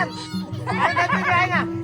anh anh anh anh à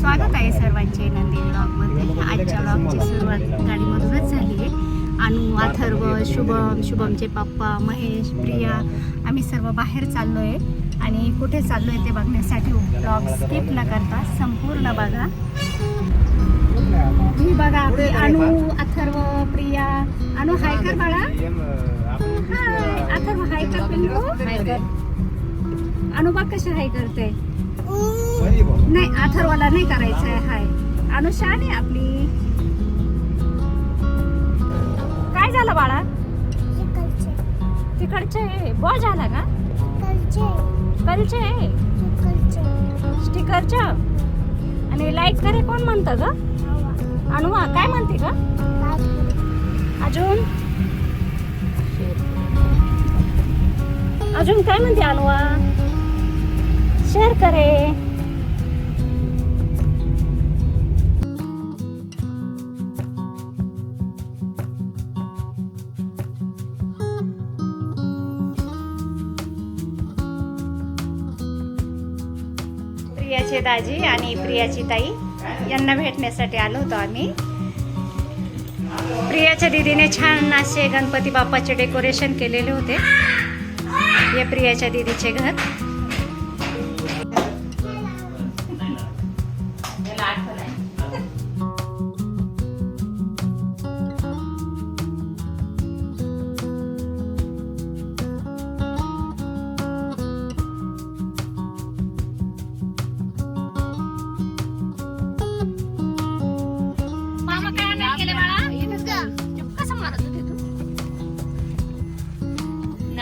स्वागत आहे सर्वांचे नंदिनी ब्लॉगमध्ये आजच्या ब्लॉगची सुरुवात गाडीमधूनच झाली आहे. अनु अथर्व शुभम शुभमचे पप्पा महेश प्रिया आम्ही सर्व बाहेर चाललो आहे आणि कुठे चाललो आहे ते बघण्यासाठी ब्लॉग स्किप न करता संपूर्ण बघा. ही बघा आपली अनु अथर्व प्रिया. अनु हाय कर बाळा. हाय अथर्व हाय कर हाय कर अनु बघ कशी हाय करते. नाही अथर्वाला नाही करायचं आहे हाय. अनुषा आहे आपली. काय झालं बाळा? तिकडचे. बॉ झाला का? कलचे स्टिकरच्या आणि लाईक करे कोण म्हणतं ग? अनुवा काय म्हणते का अजून? अजून काय म्हणते अनुवा शेअर करे. प्रियाचे दाजी आणि प्रियाची ताई यांना भेटण्यासाठी आलो होतो आम्ही. प्रियाच्या दीदीने छान असे गणपती बाप्पाचे डेकोरेशन केलेले होते. हे प्रियाच्या दीदीचे घर.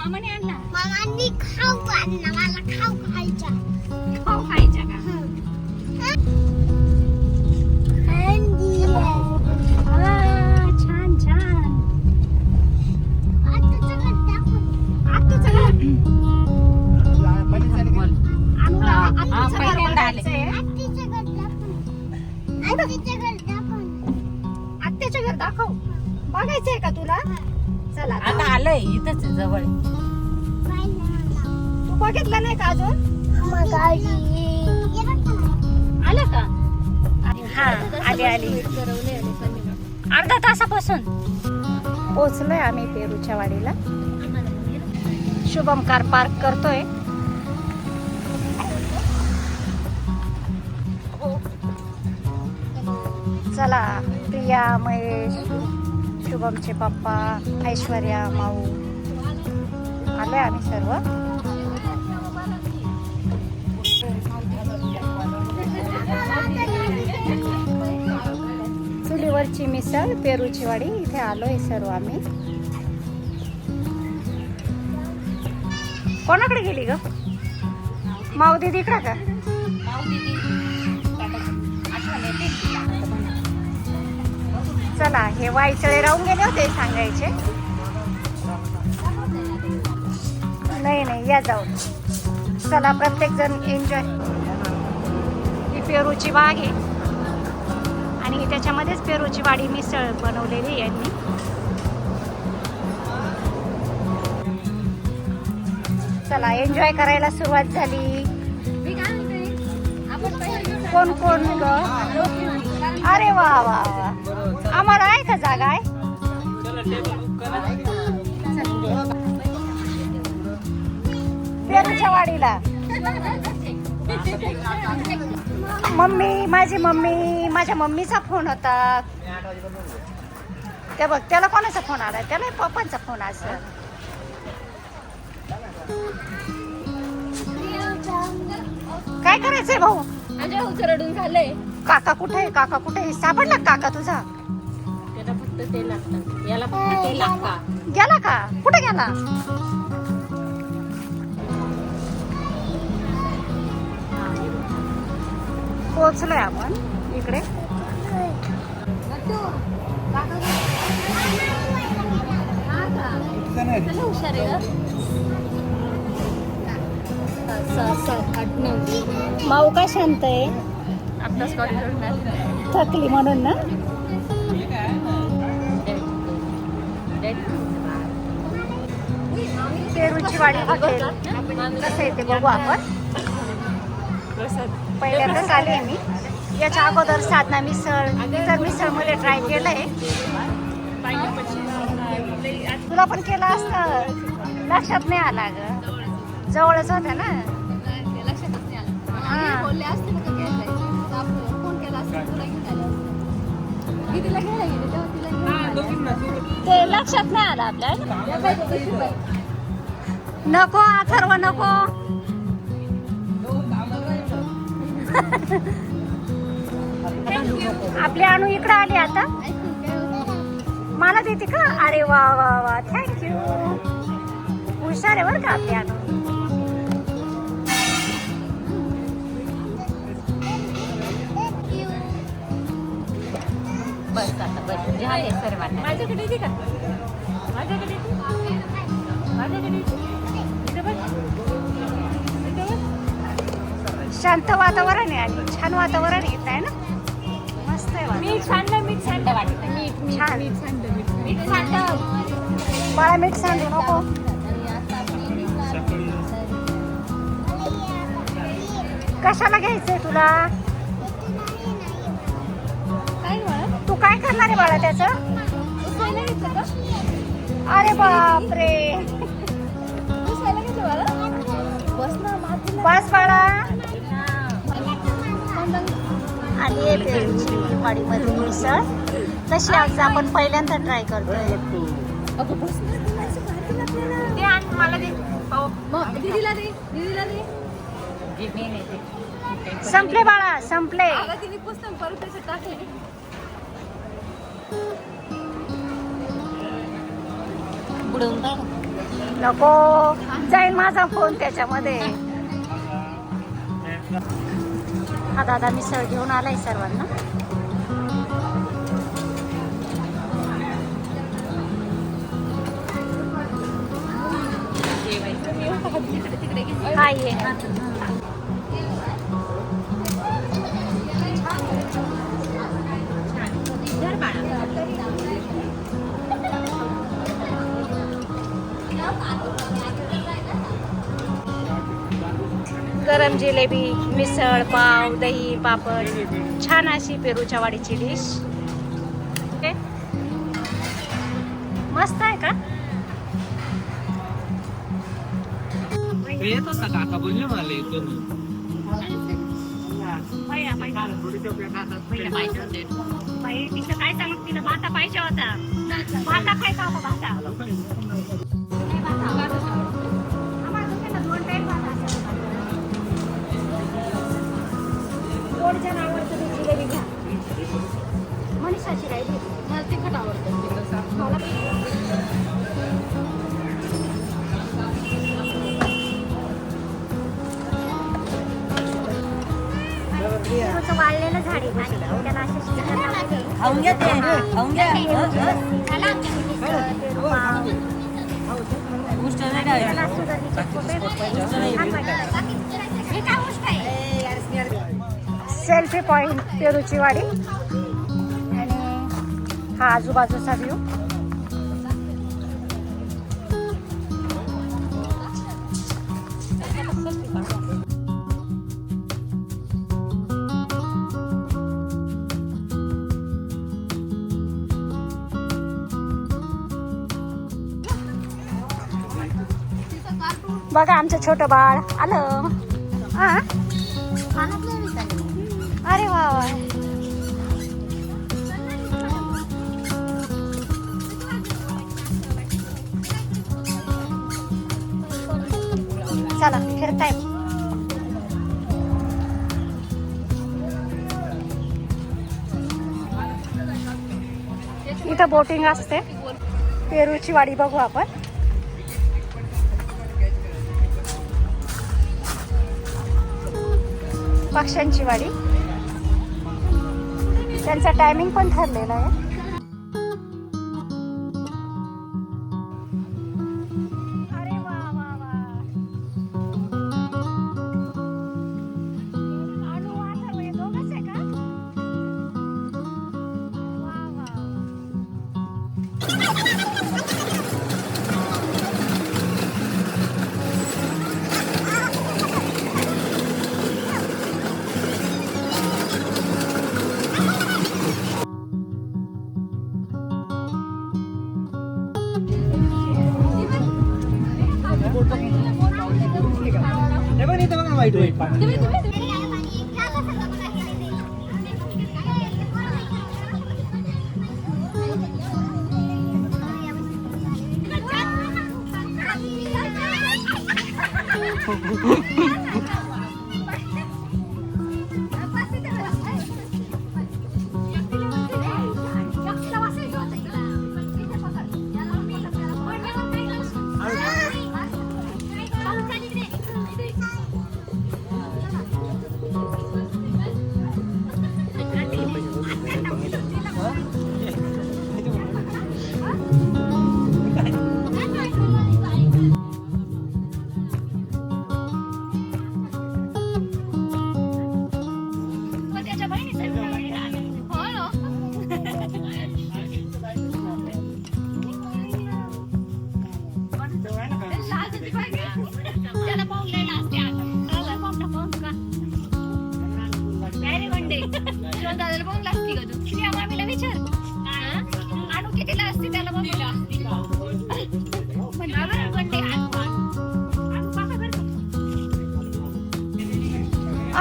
मामाने आणला मामांनी खाऊ आणला मला खाऊ खायचा खाऊ खायच्या का छान छान आता सगळं दाखव आत्तूचं घर अनुला हा, आत्तूचं घर पहिल्यांदा आले. बघायचंय. आत्तीचं घर दाखव आत्तीचं घर दाखव आत्याचं घर दाखव बघायचंय का तुला चला. आता. आलंय इथंच आहे जवळ तू बघितलं नाही का अजून? आलं का? हा आली आली. अर्धा तासापासून. पोचलोय आम्ही पेरूच्या वाडीला. शुभम कार पार्क करतोय. चला प्रिया महेश. शुभमचे पप्पा ऐश्वर्या माऊ. आलोय आम्ही सर्व. चुलीवरची मिसळ पेरूची वाडी इथे आलोय सर्व आम्ही. कोणाकडे गेली ग? माऊ दीदी इकडं का? चला हे वायचळे राहून गेले होते सांगायचे. नाही नाही या जाऊ. चला प्रत्येक जण एन्जॉय ही पेरूची बाग आहे. आणि त्याच्यामध्येच पेरूची वाडी मिसळ बनवलेली आहे यांनी. चला एन्जॉय करायला सुरुवात झाली. कोण कोण ग? अरे वा वा वा. आम्हाला आहे का जागा आहे? पेरूच्या वाडीला. मम्मी माझी मम्मी माझ्या मम्मीचा फोन होता. ते बघ त्याला कोणाचा फोन आला? त्याला पप्पांचा फोन असं काय करायचंय भाऊ? रडून झालंय. काका कुठे? आहे काका कुठे? आहे सापडला काका तुझा? फक्त ते लागतं याला फक्त ते लागतं गेला का? कुठे गेला? पोहोचलोय आपण इकडे. त्याला हुशार आहे ग. सात सात आठ नऊ. माऊ का शांत आहे? आपलाच कॉरिडॉर थकली म्हणून ना? पेरूची वाडी हॉटेल. कसं आहे ते बघू आपण. पहिल्यांदाच आले मी. याच्या अगोदर साधना मिसळ इतर मिसळमध्ये ट्राय केलंय. तुला पण केलं असतं. लक्षात नाही आला ग. जवळच होतं ना. हां. नाही लक्षात नाही आलं आपल्याला. या बाई, इथे बाई. नको. अथर्व नको आपली अणू इकडे आली आता? मला देते का? अरे वा वा वा. थँक्यू हुशार आहे बरं का आपली अणू बस आता बस झाले सर्वांना माझ्याकडे येते का माझ्याकडे येते? माझ्याकडे येते? इथं बस. इथं बस. शांत वातावरण आहे आणि छान वातावरण येत आहे ना मस्त आहे वातावरण. मीठ सांडलं मीठ सांडलं वाटतं मीठ मीठ छान. मीठ सांडलं मीठ मीठ सांडलं बाळा मीठ सांगू नको कशाला घ्यायचंय तुला काय करणार आहे बाळा त्याचं? अरे बापरे. बस ना बस बाळा? आणि हे पेरूची वाडीमधली मिसळ. तशी आज आपण पहिल्यांदा ट्राय करतोय. दे संपले बाळा संपले. बुडवून नको. जाईल माझा फोन त्याच्यामध्ये. हा दादा मिसळ घेऊन आलाय सर्वांना. तिकडे तिकडे हा ये. गरम जिलेबी मिसळ पाव दही पापड छान अशी पेरूच्या वाडीची डिश ओके मस्त आहे का? काय सांगत तिला? भाता पाहिजे होता. भाता खायचा होता भाता. जण आवडतं ते जिलेबी घ्या. मनीषाची राहिली मला तिखट आवडतं. तुमचं वाळलेलं झाड आहे. त्याला असे. खाऊन घ्या ते. खाऊन घ्या. उष्ट नाही सेल्फी पॉइंट पेरूची वाडी आणि हा आजूबाजूचा व्ह्यू बघा आमचं छोटं बाळ आलं. हां? अरे वा वा. चला फिरताय इथं बोटिंग असते. पेरूची वाडी बघू आपण. पक्ष्यांची वाडी. त्यांचा टायमिंग पण ठरलेला आहे. वाईट होईल पाणी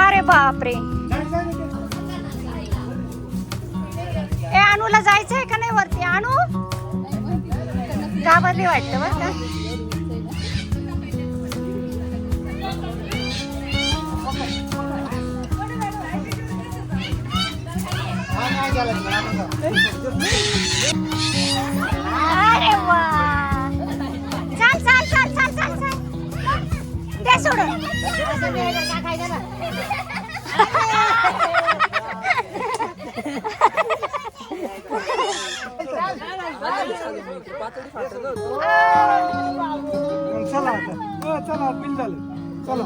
अरे बापरे. ए अनुला जायचंय का नाही वरती? अनु? घाबरली वाटतं बरं का? আরে বাহ চল চল চল চল চলো চলো চলো চলো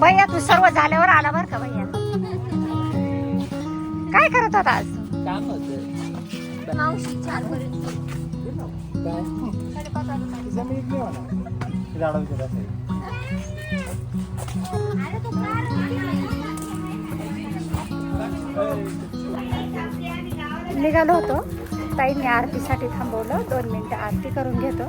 भैया तू सर्व झाल्यावर आला बर का भैया? काय करत होता आज? काम निघालो होतो. ताईंनी आरतीसाठी थांबवलं. दोन मिनिटं आरती करून घेतो.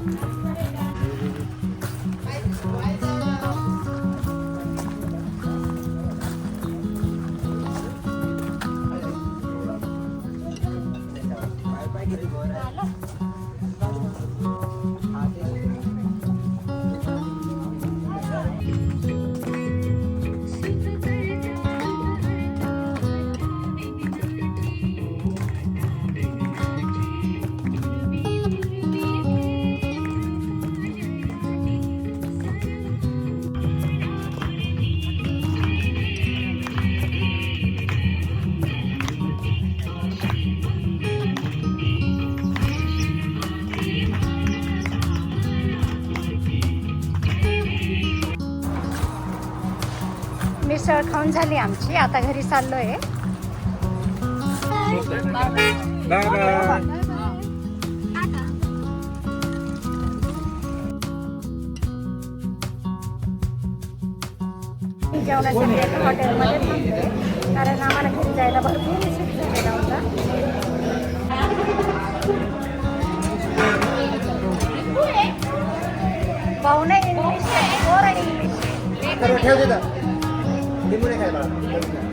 जेवण खाऊन झाली आमची. आता घरी चाललोय. जेवणासाठी हॉटेलमध्ये थांबते कारण आम्हाला घरी जायला भरपूर उशीर झालेला होता. पाहुणे इंग्लिश पोरं इंग्लिश. ठेव देता लिंबू नाही खायला